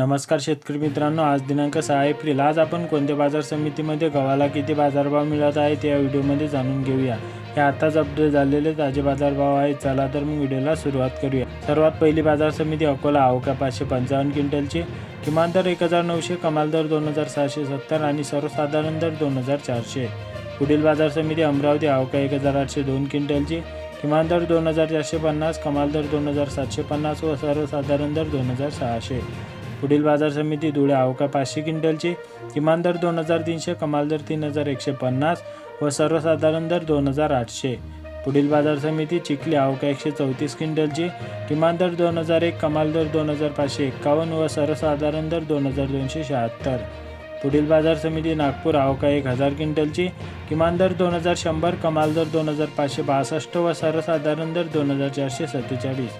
नमस्कार शेतकरी मित्रांनो आज दिनांक सहा एप्रिल. आज आपण कोणत्या बाजार समितीमध्ये गव्हाला किती बाजारभाव मिळत आहेत या व्हिडिओमध्ये जाणून घेऊया. हे आताच अपडेट झालेले ताजे बाजारभाव आहेत. चला तर मग व्हिडिओला सुरुवात करूया. सर्वात पहिली बाजार समिती अकोला अवका पाचशे पंचावन्न क्विंटलची. किमान दर एक हजार नऊशे कमाल दर दोन हजार सहाशे सत्तर आणि सर्वसाधारण दर दोन हजार चारशे. पुढील बाजार समिती अमरावती अवका एक हजार आठशे दोन क्विंटलची. किमान दर दोन हजार चारशे पन्नास कमाल दर दोन हजार सातशे पन्नास व सर्वसाधारण दर दोन हजार सहाशे. पुढील बाजार समिती धुळे अवका पाचशे क्विंटलची किमान दर दोन हजार तीनशे कमाल दर तीन हजार एकशे पन्नास व सर्वसाधारण दर दोन हजार आठशे. पुढील बाजार समिती चिखली अवका एकशे चौतीस क्विंटलची किमान दर दोन हजार एक कमाल दर दोन हजार पाचशे एक्कावन्न व सर्वसाधारण दर दोन हजार दोनशे शहात्तर. पुढील बाजार समिती नागपूर अवका एक हजार क्विंटलची किमान दर दोन हजार शंभर कमाल दर दोन हजार पाचशे बासष्ट व सर्वसाधारण दर दोन हजार चारशे सत्तेचाळीस.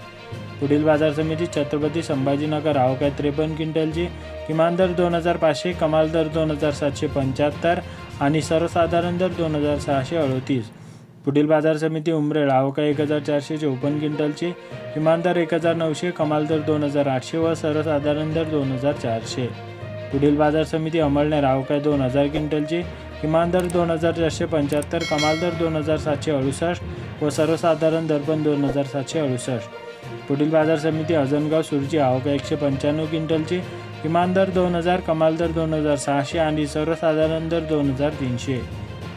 पुढील बाजार समिती छत्रपती संभाजीनगर अवका त्रेपन्न क्विंटलची. किमान दर दोन हजार पाचशे कमाल दर दोन हजार सातशे पंच्याहत्तर आणि सर्वसाधारण दर दोन हजार सहाशे अडतीस. पुढील बाजार समिती उमरेड अवका एक हजार चारशे चौपन्न क्विंटलची. किमान दर एक हजार नऊशे कमाल दर दोन हजार आठशे व सर्वसाधारण दर दोन हजार चारशे. पुढील बाजार समिती अमळनेर अवका दोन हजार क्विंटलची. किमान दर दोन हजार चारशे पंच्याहत्तर कमाल दर दोन हजार सातशे अडुसष्ट व सर्वसाधारण दर पण दोन हजार सातशे अडुसष्ट. पुढील बाजार समिती अजनगाव सुरजी अवका एकशे पंच्याण्णव क्विंटलची किमान दर दोन हजार कमाल दर दोन हजार सहाशे आणि सर्वसाधारण दर दोन हजार तीनशे.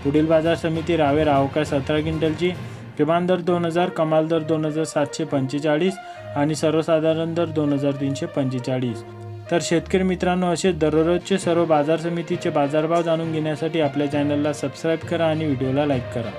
पुढील बाजार समिती रावेर अवका सतरा क्विंटलची किमान दर दोन हजार कमाल दर दोन हजार सातशे पंचेचाळीस आणि सर्वसाधारण दर दोन हजार तीनशे पंचेचाळीस. तर शेतकरी मित्रांनो असे दररोजचे सर्व बाजार समितीचे बाजारभाव जाणून घेण्यासाठी आपल्या चॅनलला सबस्क्राईब करा आणि व्हिडिओला लाईक करा.